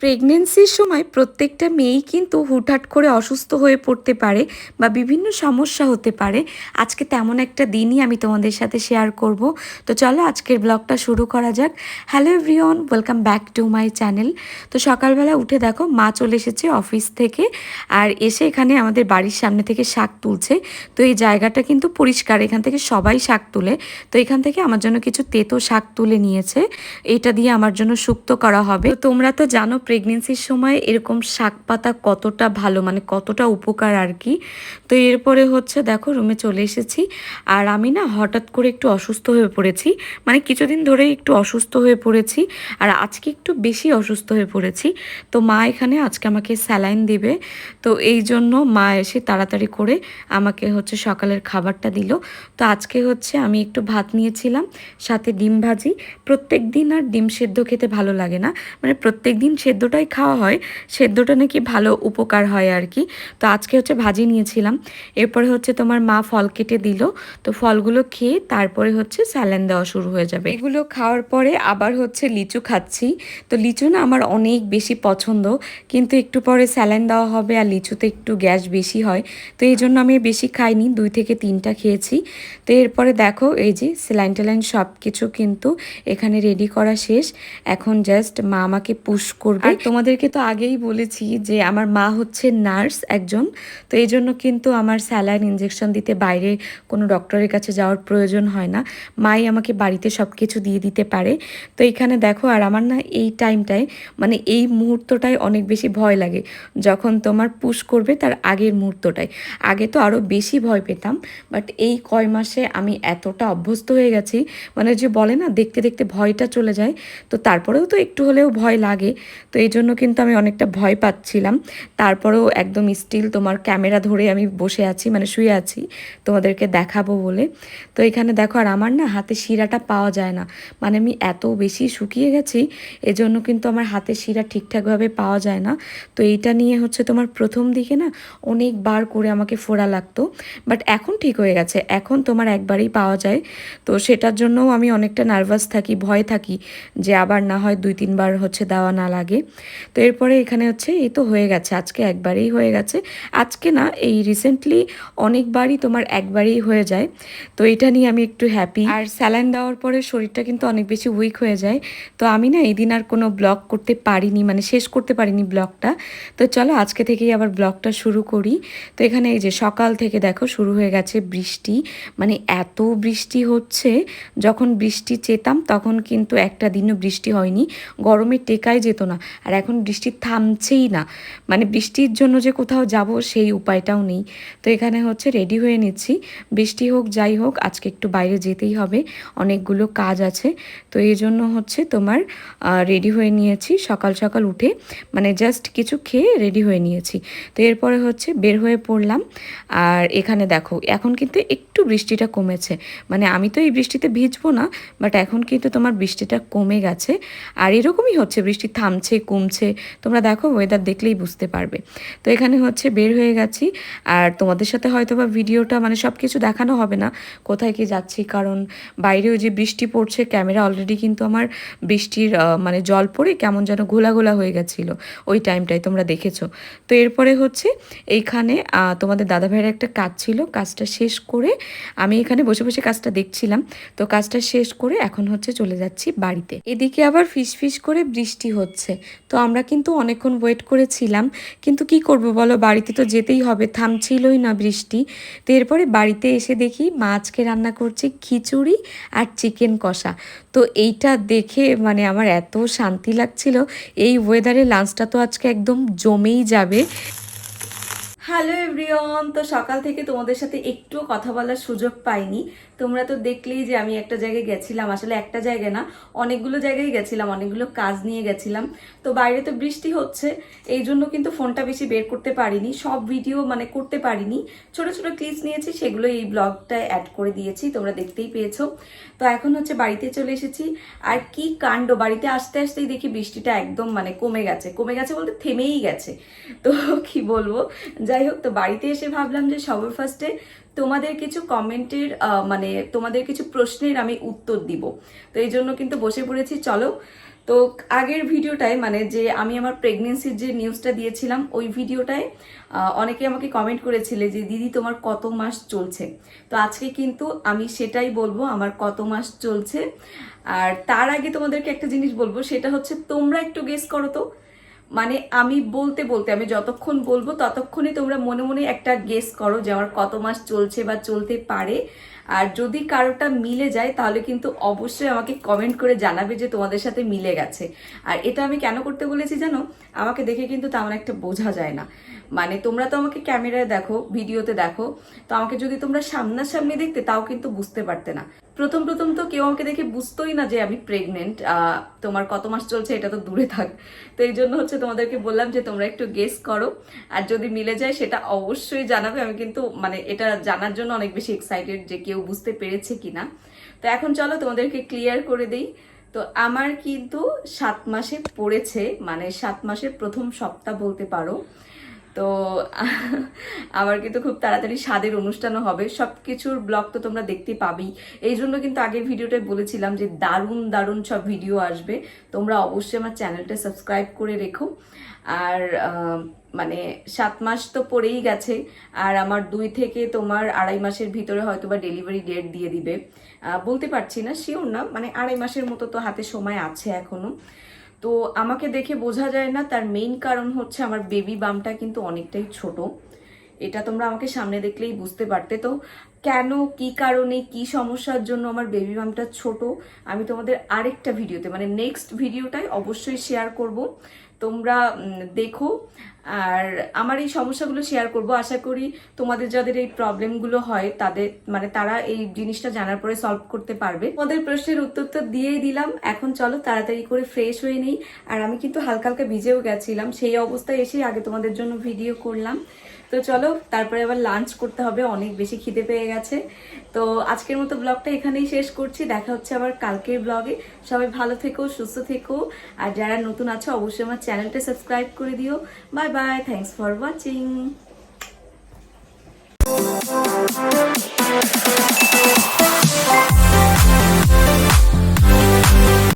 প্রেগনেন্সির সময় প্রত্যেকটা মেয়েই কিন্তু হুটহাট করে অসুস্থ হয়ে পড়তে পারে বা বিভিন্ন সমস্যা হতে পারে। আজকে তেমন একটা দিনই আমি তোমাদের সাথে শেয়ার করব। তো চলো আজকের ব্লগটা শুরু করা যাক। Hello everyone welcome back to my channel তো সকালবেলা উঠে দেখো, মা চলে এসেছে অফিস থেকে আর এসে এখানে আমাদের বাড়ির সামনে থেকে শাক তুলছে। তো এই জায়গাটা কিন্তু পরিষ্কার, এখান থেকে সবাই শাক তুলে। তো এখান থেকে আমার জন্য কিছু তেতো শাক তুলে নিয়েছে। এটা দিয়ে আমার জন্য সুক্ত করা হবে। তোমরা তো জানো প্রেগনেন্সির সময় এরকম শাক পাতা কতটা ভালো মানে কতটা উপকার আর কি তো এরপরে হচ্ছে দেখো রুমে চলে এসেছি। আর আমি না হঠাৎ করে একটু অসুস্থ হয়ে পড়েছি। মানে কিছুদিন ধরে একটু অসুস্থ হয়ে পড়েছি। আর আজকে একটু বেশি অসুস্থ হয়ে পড়েছি। তো মা এখানে আজকে আমাকে স্যালাইন দিবে। তো এই জন্য মা এসে তাড়াতাড়ি করে আমাকে হচ্ছে সকালের খাবারটা দিল। তো আজকে হচ্ছে আমি একটু ভাত নিয়েছিলাম, সাথে ডিম ভাজি। প্রত্যেক দিন আর ডিম সেদ্ধ খেতে ভালো লাগে না। মানে প্রত্যেক দিন সেদ্ধটাই খাওয়া হয়, সেদ্ধটা নাকি ভালো উপকার হয় আর কি তো আজকে হচ্ছে ভাজি নিয়েছিলাম। এরপরে হচ্ছে তোমার মা ফল কেটে দিল। তো ফলগুলো খেয়ে তারপরে হচ্ছে স্যালান দেওয়া শুরু হয়ে যাবে। এগুলো খাওয়ার পরে আবার হচ্ছে লিচু খাচ্ছি। তো লিচু না আমার অনেক বেশি পছন্দ। কিন্তু একটু পরে স্যালাইন দেওয়া হবে আর লিচুতে একটু গ্যাস বেশি হয়। তো এই জন্য আমি বেশি খাইনি, দুই থেকে তিনটা খেয়েছি। তো এরপরে দেখো এই যে স্যালাইন ট্যালাইন সব কিছু কিন্তু এখানে রেডি করা শেষ। এখন জাস্ট মা আমাকে পুশ করবে। আর তোমাদেরকে তো আগেই বলেছি যে আমার মা হচ্ছে নার্স একজন তো এই জন্য কিন্তু আমার স্যালাইন ইঞ্জেকশন দিতে বাইরে কোনো ডক্টরের কাছে যাওয়ার প্রয়োজন হয় না। মাই আমাকে বাড়িতে সব কিছু দিয়ে দিতে পারে। তো এখানে দেখো আর আমার না এই টাইমটায় মানে এই মুহূর্তটায় অনেক বেশি ভয় লাগে। যখন তোমার পুশ করবে তার আগের মুহূর্তটায়। আগে তো আরও বেশি ভয় পেতাম বাট এই কয় মাসে আমি এতটা অভ্যস্ত হয়ে গেছি মানে যে বলে না দেখতে দেখতে ভয়টা চলে যায় তো তারপরেও তো একটু হলেও ভয় লাগে। তো এই জন্য কিন্তু আমি অনেকটা ভয় পাচ্ছিলাম। তারপরেও একদম স্টিল তোমার ক্যামেরা ধরে আমি বসে আছি মানে শুয়ে আছি, তোমাদেরকে দেখাবো বলে। তো এখানে দেখো, আর আমার না হাতে শিরাটা পাওয়া যায় না। মানে আমি এত বেশি শুকিয়ে গেছি, এজন্য কিন্তু আমার হাতে শিরা ঠিকঠাকভাবে পাওয়া যায় না। তো এইটা নিয়ে হচ্ছে তোমার প্রথম দিকে না অনেকবার করে আমাকে ফোড়া লাগতো। বাট এখন ঠিক হয়ে গেছে, এখন তোমার একবারই পাওয়া যায়। তো সেটার জন্যও আমি অনেকটা নার্ভাস থাকি, ভয় থাকি যে আবার না হয় দুই, তিনবার হচ্ছে দেওয়া না লাগে। তো এরপরে এখানে হচ্ছে, এই তো হয়ে গেছে, আজকে একবারেই হয়ে গেছে। আজকে না, এই রিসেন্টলি অনেকবারই তোমার একবারেই হয়ে যায়। তো এটা নিয়ে আমি একটু হ্যাপি আর স্যালাইন দেওয়ার পরে শরীরটা কিন্তু অনেক বেশি উইক হয়ে যায়। তো আমি না, এই দিন আর কোনো ব্লগ করতে পারিনি মানে শেষ করতে পারিনি ব্লগটা তো চলো, আজকে থেকেই আবার ব্লগটা শুরু করি। তো এখানে এই যে সকাল থেকে দেখো, শুরু হয়ে গেছে বৃষ্টি। মানে এত বৃষ্টি হচ্ছে, যখন বৃষ্টি চেতাম, তখন কিন্তু একটা দিনও বৃষ্টি হয়নি। গরমে টেকাই যেত না। আর এখন বৃষ্টি থামছেই না। মানে বৃষ্টির জন্য যে কোথাও যাব সেই উপায়টাও নেই। তো এখানে হচ্ছে রেডি হয়ে নিচ্ছি। বৃষ্টি হোক, যাই হোক, আজকে একটু বাইরে যেতেই হবে। অনেকগুলো কাজ আছে। তো এই জন্য হচ্ছে তোমার রেডি হয়ে নিয়েছি সকাল সকাল উঠে। মানে জাস্ট কিছু খেয়ে রেডি হয়ে নিয়েছি। তো এরপরে হচ্ছে বের হয়ে পড়লাম। আর এখানে দেখো, এখন কিন্তু একটু বৃষ্টিটা কমেছে। মানে আমি তো এই বৃষ্টিতে ভিজবো না বাট এখন কিন্তু তোমার বৃষ্টিটা কমে গেছে। আর এরকমই হচ্ছে, বৃষ্টি থামছে কমছে, তোমরা দেখো ওয়েদার দেখলেই বুঝতে পারবে। তো এখানে হচ্ছে বের হয়ে গেছি, আর তোমাদের সাথে হয়তো বা ভিডিওটা মানে সব কিছু দেখানো হবে না, কোথায় কি যাচ্ছি, কারণ বাইরেও যে বৃষ্টি পড়ছে ক্যামেরা অলরেডি কিন্তু আমার বৃষ্টির মানে জল পড়ে কেমন যেন ঘোলা ঘোলা হয়ে গেছিল, ওই টাইমটাই তোমরা দেখেছ। তো এরপরে হচ্ছে এইখানে তোমাদের দাদা ভাইয়ের একটা কাজ ছিল, কাজটা শেষ করে আমি এখানে বসে বসে কাজটা দেখছিলাম, তো কাজটা শেষ করে এখন হচ্ছে চলে যাচ্ছি বাড়িতে। এদিকে আবার ফিস ফিস করে বৃষ্টি হচ্ছে তো আমরা কিন্তু অনেকক্ষণ ওয়েট করেছিলাম। কিন্তু কি করব বলো? বাড়িতে তো যেতেই হবে। থামছিলই না বৃষ্টি। তো এরপরে বাড়িতে এসে দেখি মা আজকে রান্না করছে খিচুড়ি আর চিকেন কষা। তো এইটা দেখে মানে আমার এত শান্তি লাগছিল। এই ওয়েদারে লাঞ্চটা তো আজকে একদম জমেই যাবে। হ্যালো এভরিওয়ান তো সকাল থেকে তোমাদের সাথে একটুও কথা বলার সুযোগ পাইনি। তোমরা তো দেখলেই যে আমি একটা জায়গায় গেছিলাম। আসলে একটা জায়গায় না, অনেকগুলো জায়গায় গেছিলাম, অনেকগুলো কাজ নিয়ে গেছিলাম। তো বাইরে তো বৃষ্টি হচ্ছে, এই জন্য কিন্তু ফোনটা বেশি বের করতে পারিনি, সব ভিডিও মানে করতে পারিনি। ছোট ছোট ক্লিপস নিয়েছি, সেগুলো এই ব্লগটায় অ্যাড করে দিয়েছি, তোমরা দেখতেই পেয়েছ। তো এখন হচ্ছে বাড়িতে চলে এসেছি, আর কি কাণ্ড? বাড়িতে আসতে আসতেই দেখি বৃষ্টিটা একদম মানে কমে গেছে। কমে গেছে বলতে থেমেই গেছে। তো কি বলব? যাই হোক, তো বাড়িতে এসে ভাবলাম যে সবার ফার্স্টে তোমাদের কিছু কমেন্টের মানে তোমাদের কিছু প্রশ্নের আমি উত্তর দিব। তো এই জন্য কিন্তু বসে পড়েছি, চলো। তো আগের ভিডিওটায় মানে যে আমি আমার প্রেগনেন্সির যে নিউজটা দিয়েছিলাম, ওই ভিডিওটায় অনেকে আমাকে কমেন্ট করেছিলে যে, দিদি, তোমার কত মাস চলছে? তো আজকে কিন্তু আমি সেটাই বলব, আমার কত মাস চলছে। আর তার আগে তোমাদেরকে একটা জিনিস বলব, সেটা হচ্ছে তোমরা একটু গেস করো তো। মানে আমি বলতে বলতে, আমি যতক্ষণ বলব ততক্ষণই তোমরা মনে মনে একটা গেস করো যে আমার কত মাস চলছে বা চলতে পারে। আর যদি কারোটা মিলে যায়, তাহলে কিন্তু অবশ্যই আমাকে কমেন্ট করে জানাবে যে তোমাদের সাথে মিলে গেছে। আর এটা আমি কেন করতে বলেছি জানো? আমাকে দেখে কিন্তু তেমন একটা বোঝা যায় না। মানে তোমরা তো আমাকে ক্যামেরায় দেখো, ভিডিওতে দেখো, তো আমাকে যদি তোমরা সামনাসামনি দেখতে, তাও কিন্তু বুঝতে পারতে না। প্রথম প্রথম তো কেউ আমাকে দেখে বুঝতোই না যে আমি প্রেগনেন্ট তোমার কত মাস চলছে এটা তো দূরে থাক। তো এই জন্য হচ্ছে তোমাদেরকে বললাম যে তোমরা একটু গেস করো। আর যদি মিলে যায়, সেটা অবশ্যই জানাবে। আমি কিন্তু মানে এটা জানার জন্য অনেক বেশি এক্সাইটেড যে কেউ বুঝতে পেরেছে কিনা। তো এখন চলো তোমাদেরকে ক্লিয়ার করে দিই। তো আমার কিন্তু সাত মাসে পড়েছে মানে সাত মাসের প্রথম সপ্তাহ বলতে পারো। তো আমার কিন্তু খুব তাড়াতাড়ি স্বাদের অনুষ্ঠানও হবে। সব কিছুর ব্লগ তো তোমরা দেখতে পাবেই। এই জন্য কিন্তু আগের ভিডিওটায় বলেছিলাম যে দারুণ দারুণ সব ভিডিও আসবে। তোমরা অবশ্যই আমার চ্যানেলটা সাবস্ক্রাইব করে রেখো। আর মানে সাত মাস তো পড়েই গেছে। আর আমার দুই থেকে তোমার আড়াই মাসের ভিতরে হয়তো বা ডেলিভারি ডেট দিয়ে দিবে। বলতে পারছি না শিওর না। মানে আড়াই মাসের মতো তো হাতে সময় আছে এখনও। তো আমাকে দেখে বোঝা যায় না, তার মেইন কারণ হচ্ছে আমার বেবি বামটা কিন্তু অনেকটাই ছোট। এটা তোমরা আমাকে সামনে দেখলেই বুঝতে পারতে। তো কেন, কি কারণে, কি সমস্যার জন্য আমার বেবি বামটা ছোট? আমি তোমাদের আরেকটা ভিডিওতে মানে নেক্সট ভিডিওটাই অবশ্যই শেয়ার করব। তোমরা দেখো। আর আমার এই সমস্যাগুলো শেয়ার করব। আশা করি তোমাদের যাদের এই প্রবলেমগুলো হয়, তাদের মানে তারা এই জিনিসটা জানার পরে সলভ করতে পারবে। তোমাদের প্রশ্নের উত্তর তো দিয়েই দিলাম। এখন চলো তাড়াতাড়ি করে ফ্রেশ হয়ে নেই। আর আমি কিন্তু হালকা হালকা ভিজেও গেছিলাম। সেই অবস্থায় এসেই আগে তোমাদের জন্য ভিডিও করলাম। তো চলো, তারপরে আবার লাঞ্চ করতে হবে, অনেক বেশি খিদে পেয়ে গেছে। তো আজকের মতো ব্লগটা এখানেই শেষ করছি, দেখা হচ্ছে আবার কালকের ব্লগে সবাই ভালো থেকো, সুস্থ থেকো, আর যারা নতুন আছো, অবশ্যই আমার চ্যানেলটা সাবস্ক্রাইব করে দিও। Bye bye thanks for watching